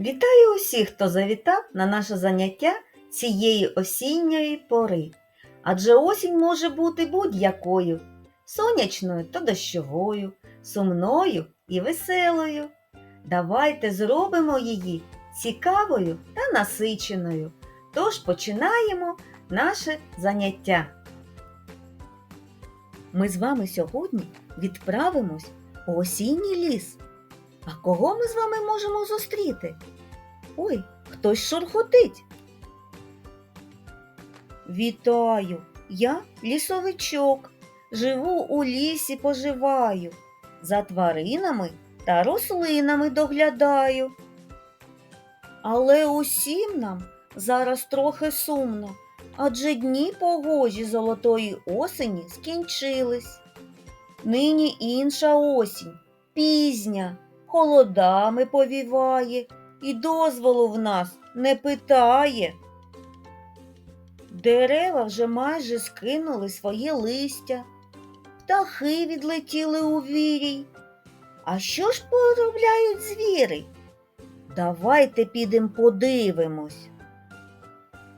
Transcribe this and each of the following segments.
Вітаю усіх, хто завітав на наше заняття цієї осінньої пори. Адже осінь може бути будь-якою сонячною та дощовою, сумною і веселою. Давайте зробимо її цікавою та насиченою. Тож починаємо наше заняття. Ми з вами сьогодні відправимось у осінній ліс. А кого ми з вами можемо зустріти? Ой, хтось шурхотить. Вітаю! Я лісовичок. Живу у лісі, поживаю. За тваринами та рослинами доглядаю. Але усім нам зараз трохи сумно, адже дні погожі золотої осені скінчились. Нині інша осінь, пізня, холодами повіває і дозволу в нас не питає. Дерева вже майже скинули своє листя, птахи відлетіли у вірій. А що ж поробляють звіри? Давайте підемо подивимось.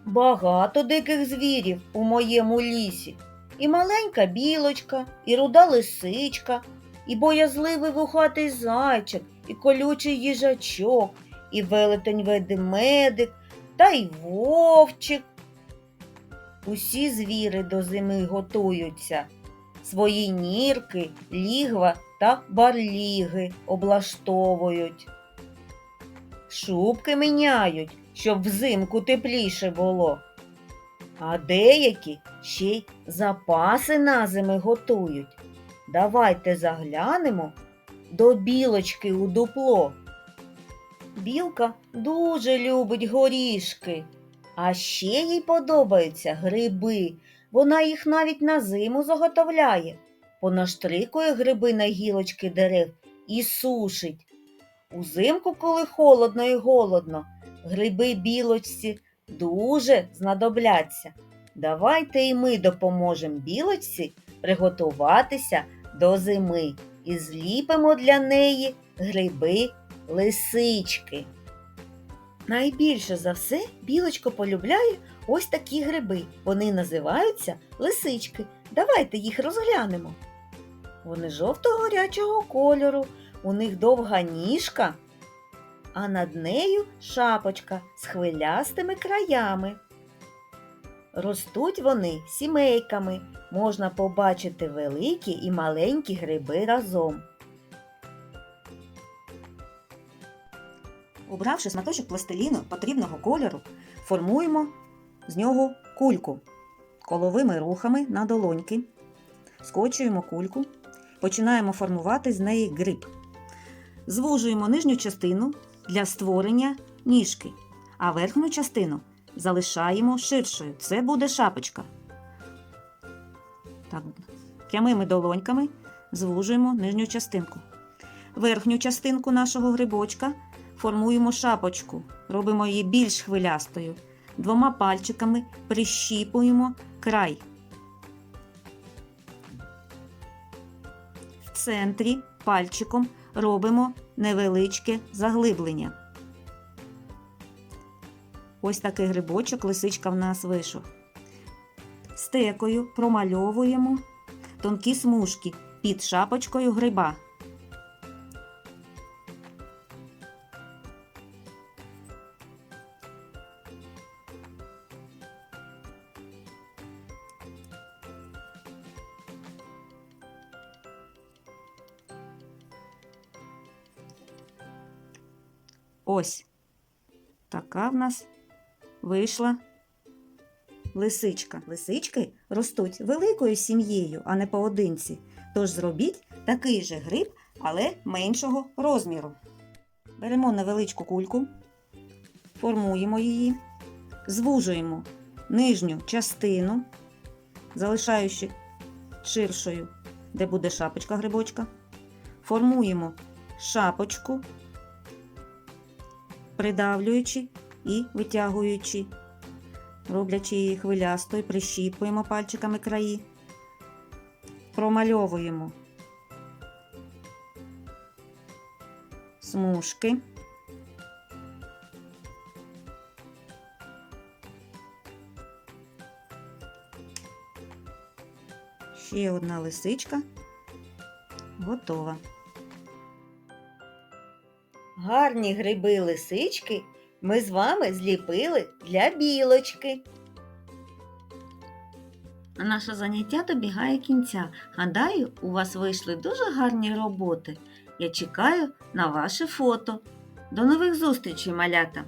Багато диких звірів у моєму лісі. І маленька білочка, і руда лисичка, і боязливий вухатий зайчик, і колючий їжачок, і велетень ведмедик, та й вовчик. Усі звіри до зими готуються. Свої нірки, лігва та барліги облаштовують. Шубки міняють, щоб взимку тепліше було. А деякі ще й запаси на зими готують. Давайте заглянемо до білочки у дупло. Білка дуже любить горішки, а ще їй подобаються гриби. Вона їх навіть на зиму заготовляє. Понаштрикує гриби на гілочки дерев і сушить. Узимку, коли холодно і голодно, гриби білочці дуже знадобляться. Давайте і ми допоможемо білочці приготуватися до зими і зліпимо для неї гриби лисички. Найбільше за все білочко полюбляє ось такі гриби. Вони називаються лисички. Давайте їх розглянемо. Вони жовто-горячого кольору, у них довга ніжка, а над нею шапочка з хвилястими краями. Ростуть вони сімейками, можна побачити великі і маленькі гриби разом. Обравши шматочок пластиліну потрібного кольору, формуємо з нього кульку коловими рухами на долоньки, скочуємо кульку, починаємо формувати з неї гриб. Звужуємо нижню частину для створення ніжки, а верхню частину залишаємо ширшою. Це буде шапочка. Так, прямими долоньками звужуємо нижню частинку. Верхню частинку нашого грибочка формуємо шапочку, робимо її більш хвилястою. Двома пальчиками прищіпуємо край. В центрі пальчиком робимо невеличке заглиблення. Ось такий грибочок лисичка в нас вийшов. Стекою промальовуємо тонкі смужки під шапочкою гриба. Ось така в нас вийшла лисичка. Лисички ростуть великою сім'єю, а не поодинці. Тож зробіть такий же гриб, але меншого розміру. Беремо невеличку кульку, формуємо її, звужуємо нижню частину, залишаючи ширшою, де буде шапочка грибочка. Формуємо шапочку придавлюючи і витягуючи, роблячи її хвилястою, прищіпуємо пальчиками краї, промальовуємо смужки. Ще одна лисичка готова. Гарні гриби лисички ми з вами зліпили для білочки. Наше заняття добігає кінця. Гадаю, у вас вийшли дуже гарні роботи. Я чекаю на ваше фото. До нових зустрічей, малята!